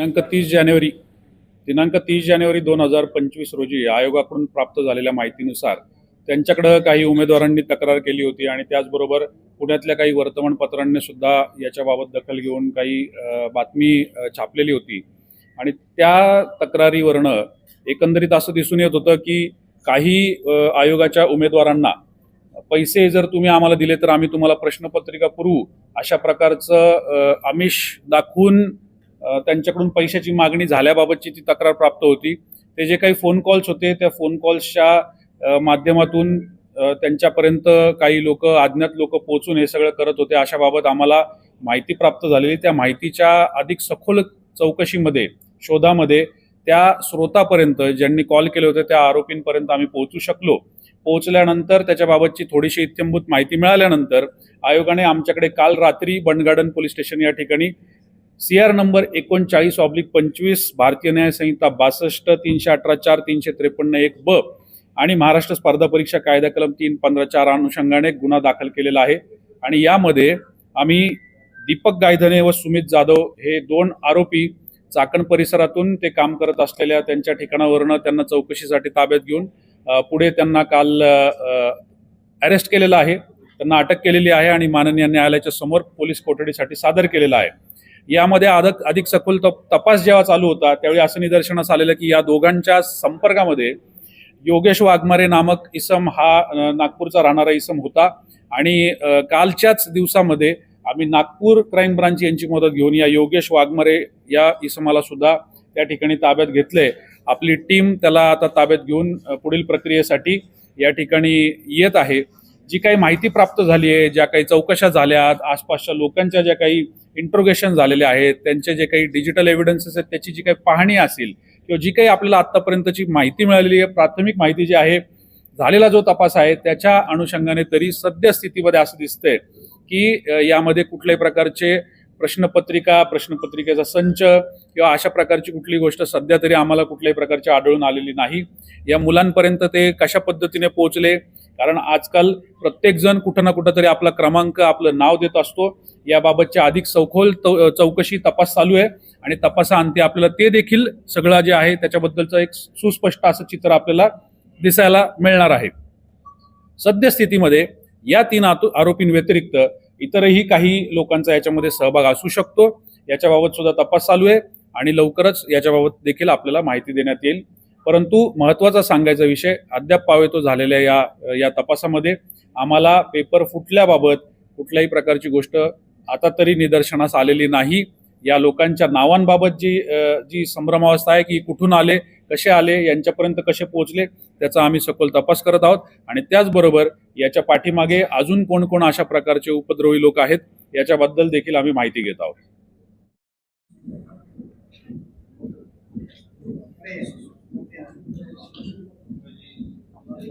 दिनांक तीस जानेवारी दिनांक तीस जानेवारी दोन हजार पंचवीस रोजी आयोगाकडून प्राप्त झालेल्या माहितीनुसार त्यांच्याकडं काही उमेदवारांनी तक्रार केली होती आणि त्याचबरोबर पुण्यातल्या काही वर्तमानपत्रांनी सुद्धा याच्याबाबत दखल घेऊन काही बातमी छापलेली होती. आणि त्या तक्रारीवरनं एकंदरीत असं दिसून येत होतं की काही आयोगाच्या उमेदवारांना पैसे जर तुम्ही आम्हाला दिले तर आम्ही तुम्हाला प्रश्नपत्रिका पुरवू अशा प्रकारचं आमिष दाखवून त्यांच्याकडून पैशाची मागणी झाल्याबाबतची ती तक्रार प्राप्त होती. ते जे काही फोन कॉल्स होते त्या फोन कॉल्सच्या माध्यमातून त्यांच्यापर्यंत काही लोक अज्ञात लोक पोहोचून हे सगळं करत होते. अशाबाबत आम्हाला माहिती प्राप्त झालेली. त्या माहितीच्या अधिक सखोल चौकशीमध्ये शोधामध्ये त्या स्रोतापर्यंत ज्यांनी कॉल केले होते त्या आरोपींपर्यंत आम्ही पोहोचू शकलो. पोहोचल्यानंतर त्याच्याबाबतची थोडीशी इत्यंभूत माहिती मिळाल्यानंतर आयोगाने आमच्याकडे काल रात्री बंडगार्डन पोलीस स्टेशन या ठिकाणी सी आर नंबर एकोणचाळीस ऑब्लिक पंचवीस भारतीय न्याय संहिता बासष्ट तीनशे अठरा चार तीनशे त्रेपन्न एक ब आणि महाराष्ट्र स्पर्धा परीक्षा कायदा कलम तीन पंधरा चार अनुषंगाने गुन्हा दाखल केलेला आहे. आणि यामध्ये आम्ही दीपक गायधने व सुमित जाधव हे दोन आरोपी चाकण परिसरातून ते काम करत असलेल्या त्यांच्या ठिकाणावरनं त्यांना चौकशीसाठी ताब्यात घेऊन पुढे त्यांना काल अरेस्ट केलेलं आहे. त्यांना अटक केलेली आहे आणि माननीय न्यायालयाच्या समोर पोलीस कोठडीसाठी सादर केलेलं आहे. यामध्ये अधिक अधिक सखोल तप तपास जेव्हा चालू होता त्यावेळी असं निदर्शनास आलेलं की या दोघांच्या संपर्कामध्ये योगेश वाघमारे नामक इसम हा नागपूरचा राहणारा इसम होता. आणि कालच्याच दिवसामध्ये आम्ही नागपूर क्राईम ब्रांच यांची मदत घेऊन या योगेश वाघमारे या इसमाला सुद्धा त्या ठिकाणी ताब्यात घेतले आपली टीम त्याला आता ताब्यात घेऊन पुढील प्रक्रियेसाठी या ठिकाणी येत आहे. जी काही माहिती प्राप्त झाली आहे ज्या काही चौकशा झाल्यात आसपासच्या लोकांच्या ज्या काही इंट्रोगेशन झालेले आहेत त्यांचे जे काही डिजिटल एव्हिडन्सेस आहेत त्याची जी काही पाहणी असेल किंवा जी काही आपल्याला आत्तापर्यंतची माहिती मिळालेली आहे प्राथमिक माहिती जी आहे झालेला जो तपास आहे त्याच्या अनुषंगाने तरी सद्यस्थितीमध्ये असं दिसतंय की यामध्ये कुठल्याही प्रकारचे प्रश्नपत्रिका प्रश्नपत्रिकेचा संच किंवा अशा प्रकारची कुठली गोष्ट सध्या तरी आम्हाला कुठल्याही प्रकारची आढळून आलेली नाही. या मुलांपर्यंत ते कशा पद्धतीने पोहोचले? कारण आजकाल प्रत्येकजण कुठं ना कुठं तरी आपला क्रमांक आपलं नाव देत असतो. याबाबतच्या अधिक सखोल चौकशी तपास चालू आहे आणि तपासाअंती आपल्याला ते देखील सगळं जे आहे त्याच्याबद्दलचं एक सुस्पष्ट असं चित्र आपल्याला दिसायला मिळणार आहे. सद्यस्थितीमध्ये या तीन आरोपींव्यतिरिक्त इतरही काही लोकांचा याच्यामध्ये सहभाग असू शकतो. याच्याबाबत सुद्धा तपास चालू आहे आणि लवकरच याच्याबाबत देखील आपल्याला माहिती देण्यात येईल. परंतु महत्त्वाचा सांगायचा विषय अद्याप पावेतो झालेल्या या या तपासामध्ये आम्हाला पेपर फुटल्याबाबत कुठल्याही प्रकारची गोष्ट आता तरी निदर्शनास आलेली नाही. या लोकांच्या नावांबाबत जी जी संभ्रमावस्था आहे की कुठून आले कसे आले यांच्यापर्यंत कसे पोहोचले त्याचा आम्ही सखोल तपास करत आहोत. आणि त्याचबरोबर याच्या पाठीमागे अजून कोण कोण अशा प्रकारचे उपद्रवी लोक आहेत याच्याबद्दल देखील आम्ही माहिती घेत आहोत.